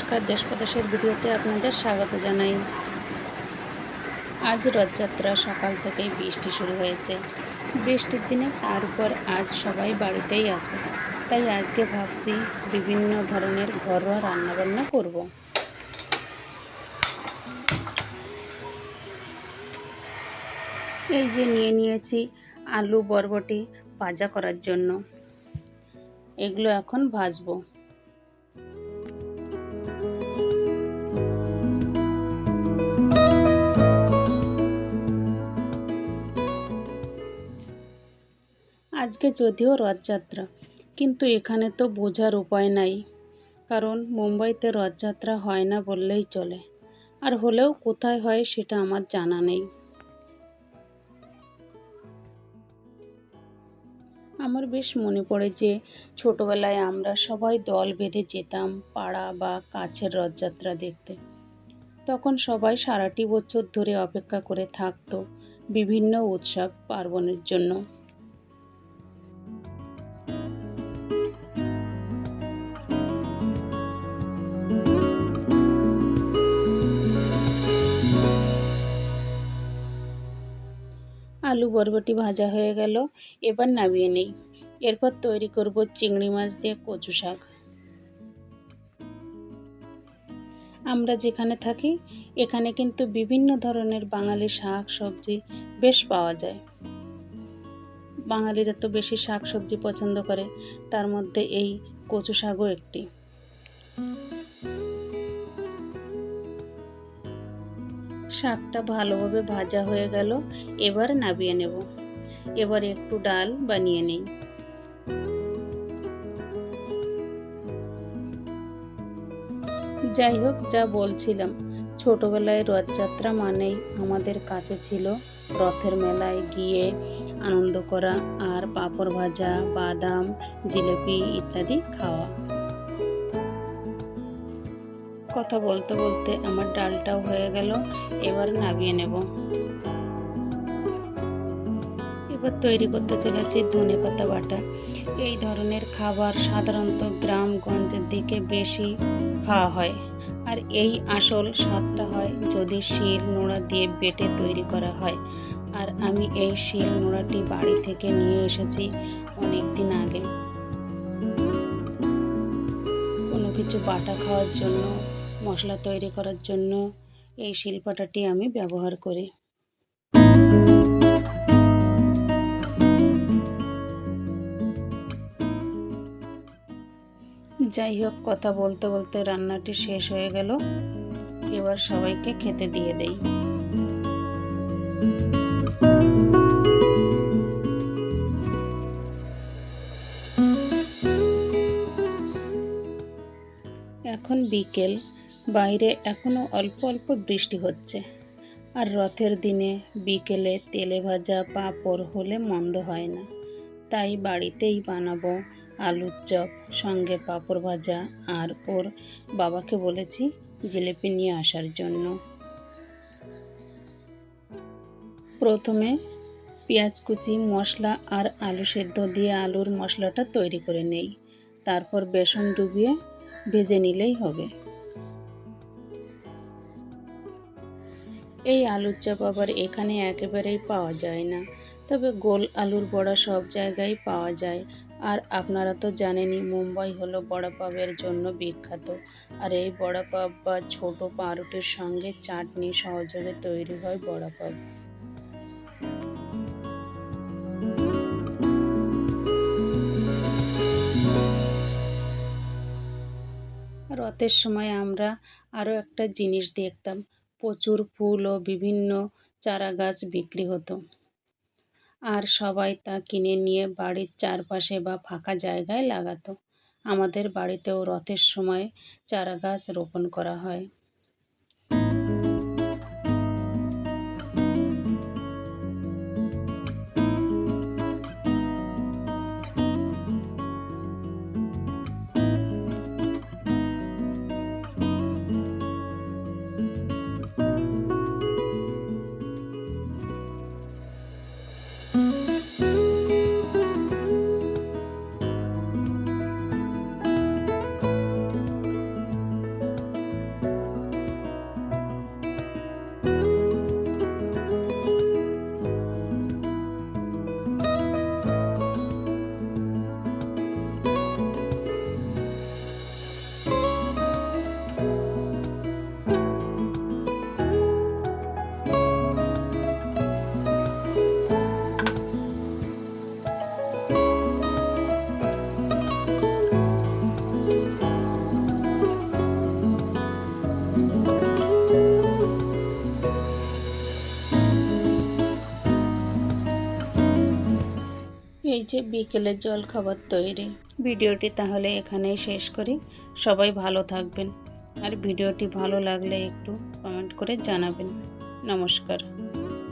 নমস্কার দেশ প্রদেশের ভিডিওতে আপনাদের স্বাগত জানাই। আজ রথযাত্রা সকাল থেকেই বৃষ্টি শুরু হয়েছে। বৃষ্টির দিনে তার উপর আজ সবাই বাড়িতেই আসে তাই আজকে ভাবছি বিভিন্ন ধরনের ঘরোয়া রান্নাবান্না করব। এই যে নিয়ে নিয়েছি আলু বরবটি ভাজা করার জন্য। এগুলো এখন ভাজবো। আজকে যদিও রথযাত্রা, কিন্তু এখানে তো বোঝার উপায় নাই। কারণ মুম্বাইতে রথযাত্রা হয় না বললেই চলে। আর হলেও কোথায় হয় সেটা আমার জানা নেই। আমার বেশ মনে পড়ে যে ছোটবেলায় আমরা সবাই দল বেঁধে যেতাম পাড়া বা কাছের রথযাত্রা দেখতে। তখন সবাই সারাটি বছর ধরে অপেক্ষা করে থাকতো বিভিন্ন উৎসব পার্বণের জন্য। আলু বরবটি ভাজা হয়ে গেল, এবার নামিয়ে নেই। এরপর তৈরি করব চিংড়ি মাছ দিয়ে কচু শাক। আমরা যেখানে থাকি, এখানে কিন্তু বিভিন্ন ধরনের বাঙালি শাক সবজি বেশ পাওয়া যায়। বাঙালিরা তো বেশি শাক সবজি পছন্দ করে, তার মধ্যে এই কচু শাকও একটি। শাকটা ভালোভাবে ভাজা হয়ে গেল, এবার নাবিয়ে নেব। এবার একটু ডাল বানিয়ে নিই। যাই হোক, যা বলছিলাম, ছোটবেলায় রথযাত্রা মানেই আমাদের কাছে ছিল রথের মেলায় গিয়ে আনন্দ করা আর পাঁপড় ভাজা, বাদাম, জিলেপি ইত্যাদি খাওয়া। কথা বলতে বলতে আমার ডালটাও হয়ে গেল, এবার নামিয়ে নেব। এবার তৈরি করতে চলেছি ধনে পাতা বাটা। এই ধরনের খাবার সাধারণত গ্রামগঞ্জের দিকে বেশি খাওয়া হয়। আর এই আসল স্বাদটা হয় যদি শিল নোড়া দিয়ে বেটে তৈরি করা হয়। আর আমি এই শিল নোড়াটি বাড়ি থেকে নিয়ে এসেছি অনেক দিন আগে। কোনো কিছু বাটা খাওয়ার জন্য মশলা তৈরি করার জন্য এই শিল্পটাটি আমি ব্যবহার করি। যাই হোক, কথা বলতে বলতে রান্নাটি শেষ হয়ে গেল। এবার সবাইকে খেতে দিয়ে দেই। এখন বিকেল। বাইরে এখনও অল্প অল্প বৃষ্টি হচ্ছে। আর রথের দিনে বিকেলে তেলে ভাজা পাঁপড় হলে মন্দ হয় না। তাই বাড়িতেই বানাবো আলুর চপ, সঙ্গে পাঁপড় ভাজা আর ওর বাবাকে বলেছি জিলিপি নিয়ে আসার জন্য। প্রথমে পেঁয়াজ কুচি, মশলা আর আলু সেদ্ধ দিয়ে আলুর মশলাটা তৈরি করে নেই। তারপর বেসন ডুবিয়ে ভেজে নিলেই হবে। এই আলুর চপ আবার এখানে একেবারেই পাওয়া যায় না। তবে গোল আলুর বড়া সব জায়গায় পাওয়া যায়। আর আপনারা তো জানেনই, মুম্বাই হলো বড়া পাবের জন্য বিখ্যাত। আর এই বড়া পাব বা ছোট পাউরুটির সঙ্গে চাটনি সহযোগে তৈরি হয় বড়া রথের সময় আমরা আরও একটা জিনিস দেখতাম। প্রচুর ফুল ও বিভিন্ন চারা গাছ বিক্রি হতো। আর সবাই তা কিনে নিয়ে বাড়ির চারপাশে বা ফাঁকা জায়গায় লাগাতো। আমাদের বাড়িতেও রথের সময় চারা গাছ রোপণ করা হয়। এই যে বিকেলের জল খাবার তৈরি। ভিডিওটি তাহলে এখানেই শেষ করি। সবাই ভালো থাকবেন। আর ভিডিওটি ভালো লাগলে একটু কমেন্ট করে জানাবেন। নমস্কার।